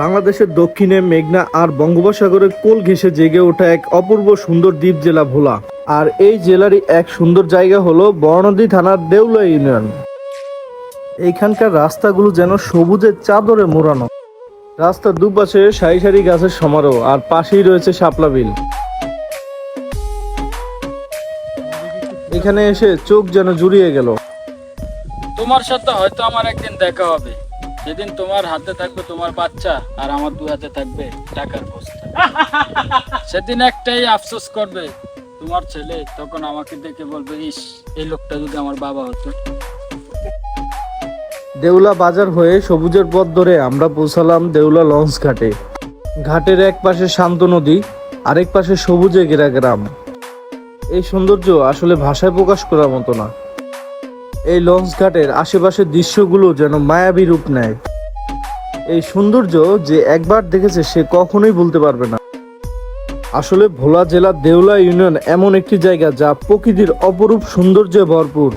বাংলাদেশের দক্ষিণে মেঘনা আর বঙ্গোপসাগরের কোল ঘেঁষে জেগে ওঠা এক অপূর্ব সুন্দর দ্বীপ জেলা ভোলা। আর এই জেলারই এক সুন্দর জায়গা হলো বর্ণদী থানার দেউলা ইউনিয়ন। এইখানকার রাস্তাগুলো যেন সবুজের চাদরে মোড়ানো। রাস্তার দুপাশে সারি সারি গাছের সমারোহ, আর পাশেই রয়েছে শাপলা বিল। এখানে এসে চোখ যেন জুড়িয়ে গেল। তোমার সাথে হয়তো আমার একদিন দেখা হবে। সেদিন তোমার হাতে থাকবে তোমার বাচ্চা আর আমার দু হাতে থাকবে টাকার বস্তা। সেদিন একটাই আফসোস করবে তোমার ছেলে তখন আমাকে দেখে বলবে ইস এই লোকটা যদি আমার বাবা হতো। দেউলা বাজার হয়ে সবুজের পথ ধরে আমরা পৌঁছালাম দেউলা লঞ্চ ঘাটে। ঘাটের এক পাশে শান্ত নদী আরেক পাশে সবুজে ঘেরা গ্রাম। এই সৌন্দর্য আসলে ভাষায় প্রকাশ করার মতো না। এই লঞ্চ ঘাটের আশেপাশের দৃশ্যগুলো যেন মায়াবী রূপ নেয়। এই সৌন্দর্য যে একবার দেখেছে সে কখনোই বলতে পারবে না। আসলে ভোলা জেলার দেউলা ইউনিয়ন এমন একটি জায়গা যা প্রকৃতির অপরূপ সৌন্দর্যে ভরপুর।